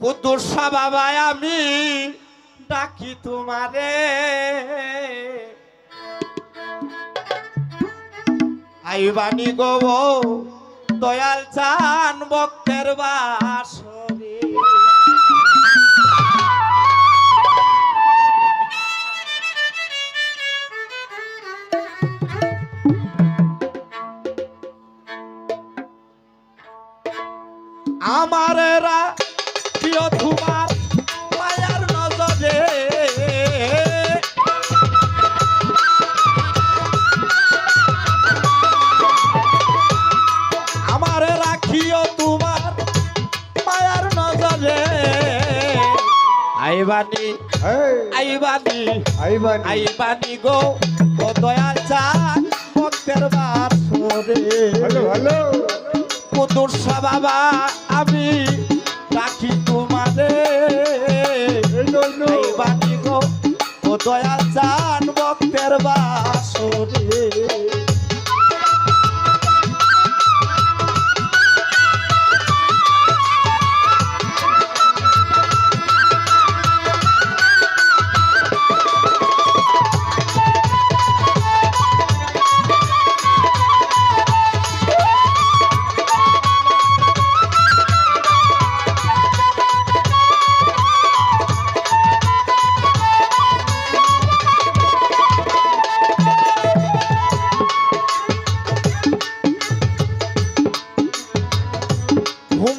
কুদ্দুসা বাবা আমি ডাকি তোমারে। আইবানি গো দয়াল চান ভক্তের বাসরে। তোমার মায়ার নজরে। আমারে রাখিও তোমার মায়ার নজরে। আইবানি আইবানি আইবানি। আইবানি গো ও দয়াল চান ভক্তের বাসরে। ভালো ভালো। কুদুরসা বাবা আমি রাখি ও দয়াল চান ভক্তের বাসরে।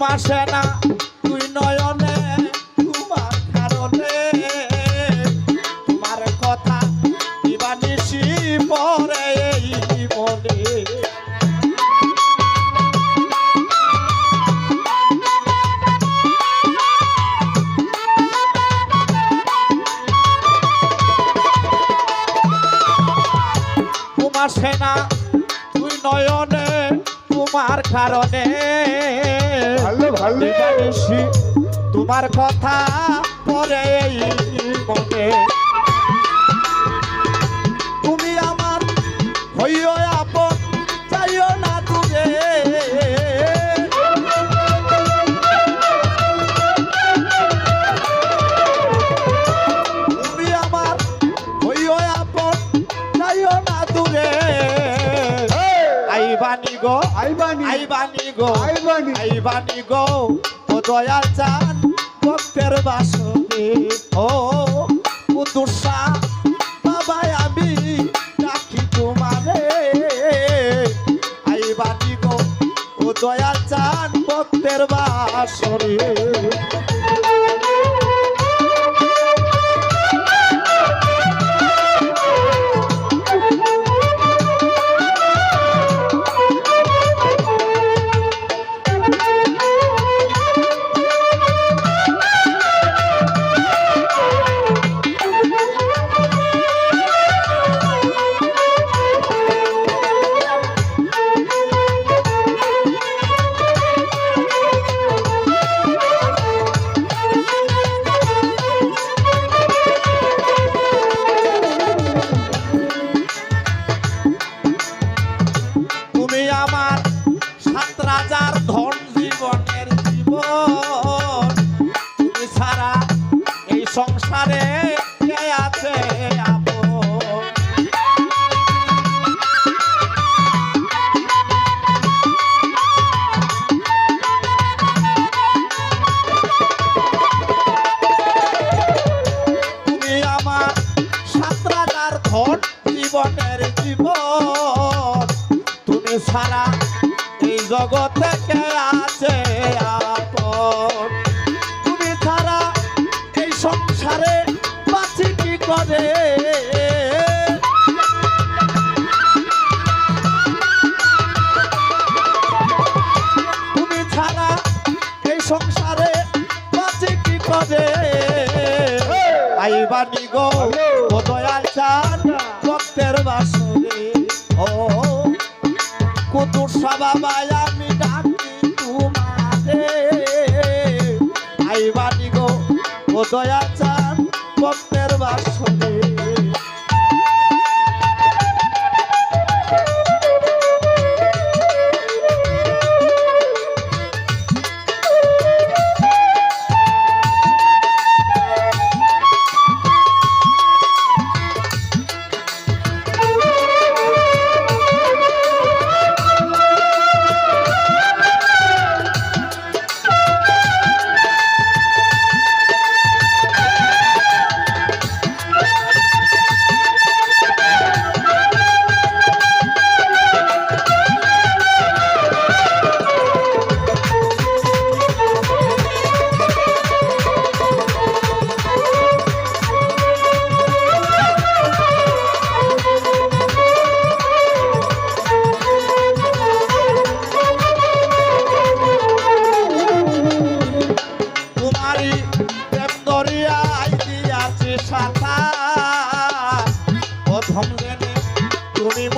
ঘুমাসে না, তুই নয়নে তোমার কারণে। তোমার কথা দিবানিসি পরে এই তুই নয়নে তোমার কারণে। দিবানিসি তোমার কথা পরে মনে। তুমি আমার হইও আপন চাইও না তুগে তুমি আমার হইও আপন চাইও না তুগে আইবানি গো আইবানি। আইবানি গো আইবানি। আইবানি গো। ও দয়াল চান ভক্তের বাসনে। ও কুদুসা বাবা আমি ডাকি তোমারে। আইবানি গো, ও দয়াল চান ভক্তের বাসরে এই জগতে আছে আপন? তুমি ছাড়া এই সংসারে বাঁচি কি করে? তুমি ছাড়া এই সংসারে বাঁচি কি করে? আইবানি গো, ও দয়াল চান ভক্তের বাসরে। ও কুতুর বাবাই আমি আইবানি গো ও দয়াল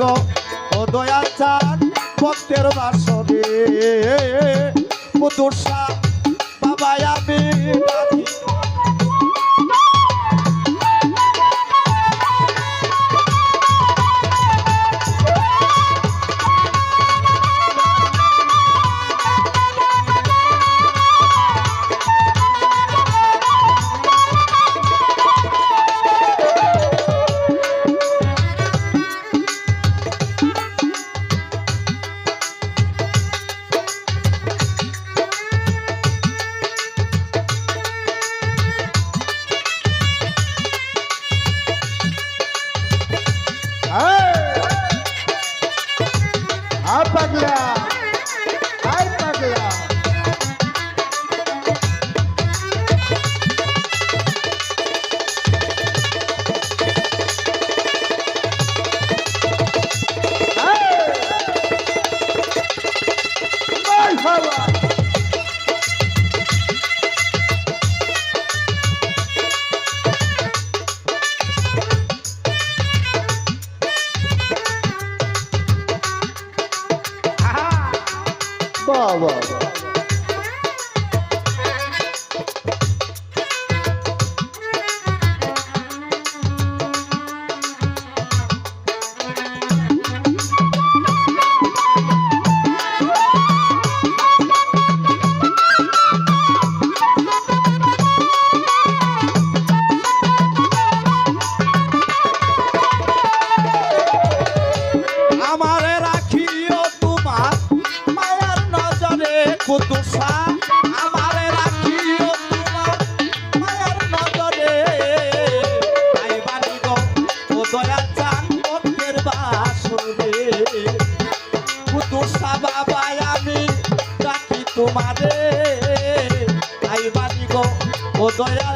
গো ও দয়া চান ভক্তের বাসরে ও দুর্সা বাবা তোমারে আই বানি গো ও দয়া